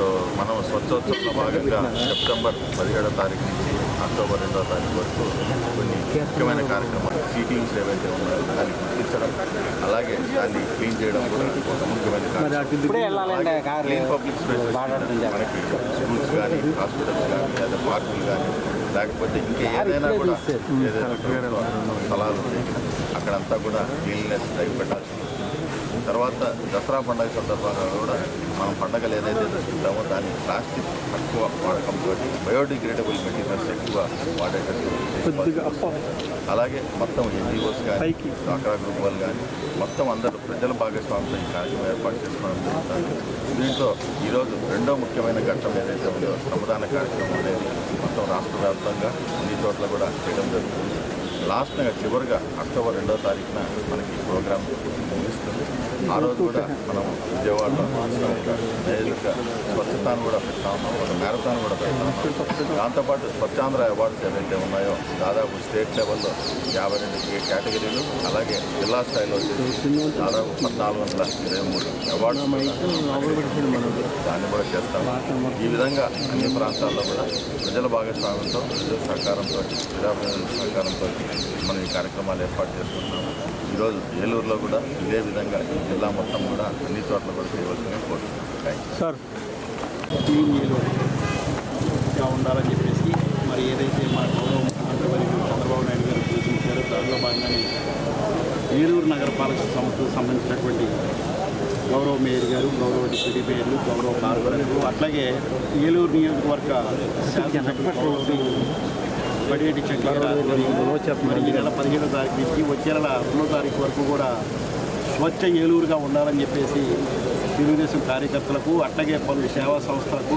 So మనం స్వచ్ఛోత్సవంలో భాగంగా September పదిహేడో తారీఖు నుంచి అక్టోబర్ రెండో తారీఖు వరకు కొన్ని ముఖ్యమైన కార్యక్రమాలు సీటింగ్స్ ఏవైతే ఉన్నాయో దాన్ని గుర్తించడం అలాగే దాన్ని క్లీన్ చేయడం కూడా ఒక ముఖ్యమైన కార్యక్రమం. క్లీన్ పబ్లిక్ స్పేసెస్ చెప్పండి. మనకి స్కూల్స్ కానీ హాస్పిటల్స్ కానీ లేదా పార్కులు కానీ లేకపోతే ఇంకా ఏదైనా కూడా ఏదైనా స్థలాలు ఉన్నాయి అక్కడంతా కూడా క్లీన్లెస్ డ్రైవ్ పెట్టాల్సి వస్తుంది తర్వాత దసరా పండుగ సందర్భంగా కూడా మనం పండుగలు ఏదైతే చేసుకుంటామో దాన్ని ప్లాస్టిక్ తక్కువ వాడకంతో బయోడిగ్రేడబుల్ మెటీరియల్స్ ఎక్కువ వాడేటట్టు. అలాగే మొత్తం ఎన్జిఓస్ కానీ డ్వాక్రా గ్రూప్ వాళ్ళు కానీ మొత్తం అందరూ ప్రజల భాగస్వామ్యం ఈ కార్యక్రమం ఏర్పాటు చేసుకోవడం జరుగుతుంది. దీంట్లో ఈరోజు రెండో ముఖ్యమైన ఘట్టం ఏదైతే ఉందో శ్రమదాన కార్యక్రమం అనేది మొత్తం రాష్ట్ర వ్యాప్తంగా అన్ని చోట్ల కూడా చేయడం జరుగుతుంది. లాస్ట్గా చివరిగా అక్టోబర్ రెండో తారీఖున మనకి ప్రోగ్రామ్ ముగిస్తుంది. ఆ రోజు కూడా మనం విజయవాడలో జైలుగా నేరుగా కూడా పెడతా ఉన్నాం ఒక మ్యారథాన్ కూడా పెడతా ఉన్నాం దాంతోపాటు స్వచ్ఛాంధ్ర అవార్డ్స్ ఏవైతే ఉన్నాయో దాదాపు స్టేట్ లెవెల్లో యాభై రెండు కేటగిరీలు అలాగే జిల్లా స్థాయిలో దాదాపు పద్నాలుగు వందల ఇరవై మూడు అవార్డ్స్ దాన్ని కూడా చేస్తాం ఈ విధంగా అన్ని ప్రాంతాల్లో కూడా ప్రజల భాగస్వామ్యంతో ప్రజల సహకారంతో ప్రజాప్రతినిధుల సహకారంతో మనం ఈ కార్యక్రమాలు ఏర్పాటు చేసుకుంటున్నాము. ఈరోజు ఏలూరులో కూడా ఇదే విధంగా జిల్లా మొత్తం కూడా అన్ని చోట్ల కూడా చేయవలసిందిగా కోరుతున్నాను సార్ క్లీన్ ఉండాలని చెప్పేసి మరి ఏదైతే మా గౌరవ ముఖ్యమంత్రి చంద్రబాబు నాయుడు గారు సూచించారో దానిలో భాగంగానే ఏలూరు నగరపాలక సంస్థకు సంబంధించినటువంటి గౌరవ మేయర్ గారు గౌరవ డిప్యూటీ మేయర్లు గౌరవ కార్పొరేటర్లు అట్లాగే ఏలూరు నియోజకవర్గ శాసనసభ్యులు పడిగేటి చెట్ల మరి ఈ నెల పదిహేడో తారీఖు నుంచి వచ్చే నెల రెండో తారీఖు వరకు కూడా స్వచ్ఛ ఏలూరుగా ఉండాలని చెప్పేసి తెలుగుదేశం కార్యకర్తలకు అట్లాగే పలు సేవా సంస్థలకు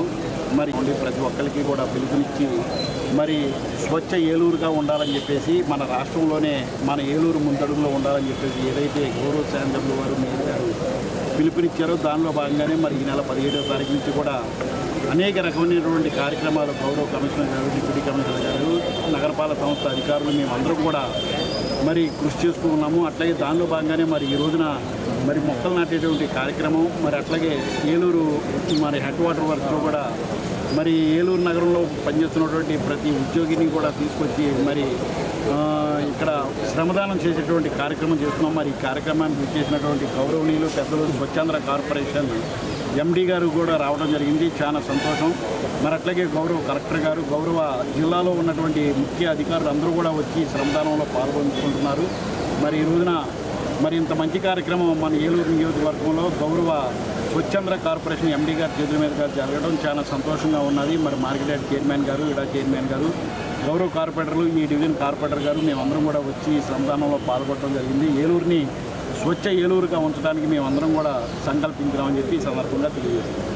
మరి ప్రతి ఒక్కరికి కూడా పిలుపునిచ్చి మరి స్వచ్ఛ ఏలూరుగా ఉండాలని చెప్పేసి మన రాష్ట్రంలోనే మన ఏలూరు ముందడుగులో ఉండాలని చెప్పేసి ఏదైతే గౌరవ శాంతములు వారు మేయర్ గారు పిలుపునిచ్చారో దానిలో భాగంగానే మరి ఈ నెల పదిహేడవ తారీఖు నుంచి కూడా అనేక రకమైనటువంటి కార్యక్రమాలు గౌరవ కమిషనర్ గారు డిప్యూటీ కమిషనర్ గారు నగరపాలక సంస్థ అధికారులు మేమందరం కూడా మరి కృషి చేస్తూ ఉన్నాము అట్లాగే దానిలో భాగంగానే మరి ఈ రోజున మరి మొక్కలు నాటేటువంటి కార్యక్రమం మరి అట్లాగే ఏలూరు మరి హెడ్ వాటర్ వర్క్స్లో కూడా మరి ఏలూరు నగరంలో పనిచేస్తున్నటువంటి ప్రతి ఉద్యోగిని కూడా తీసుకొచ్చి మరి ఇక్కడ శ్రమదానం చేసేటువంటి కార్యక్రమం చేస్తున్నాం. మరి ఈ కార్యక్రమానికి చేసినటువంటి గౌరవనీయులు పెద్దలు స్వచ్ఛాంధ్ర కార్పొరేషన్ ఎండి గారు కూడా రావడం జరిగింది. చాలా సంతోషం. మరి అట్లాగే గౌరవ కలెక్టర్ గారు గౌరవ జిల్లాలో ఉన్నటువంటి ముఖ్య అధికారులు అందరూ కూడా వచ్చి శ్రమదానంలో పాల్గొంటున్నారు. మరి ఈ రోజున మరి ఇంత మంచి కార్యక్రమం మన ఏలూరు నియోజకవర్గంలో గౌరవ స్వచ్ఛంద్ర కార్పొరేషన్ ఎండీ గారు చేతుల మీదుగా జరగడం చాలా సంతోషంగా ఉన్నది. మరి మార్కెట్ చైర్మన్ గారు ఇడా చైర్మన్ గారు గౌరవ కార్పొరేటర్లు ఈ డివిజన్ కార్పొరేటర్ గారు మేమందరం కూడా వచ్చి సంతానంలో పాల్గొనడం జరిగింది. ఏలూరుని స్వచ్ఛ ఏలూరుగా ఉంచడానికి మేమందరం కూడా సంకల్పించామని చెప్పి ఈ సందర్భంగా తెలియజేస్తున్నాం.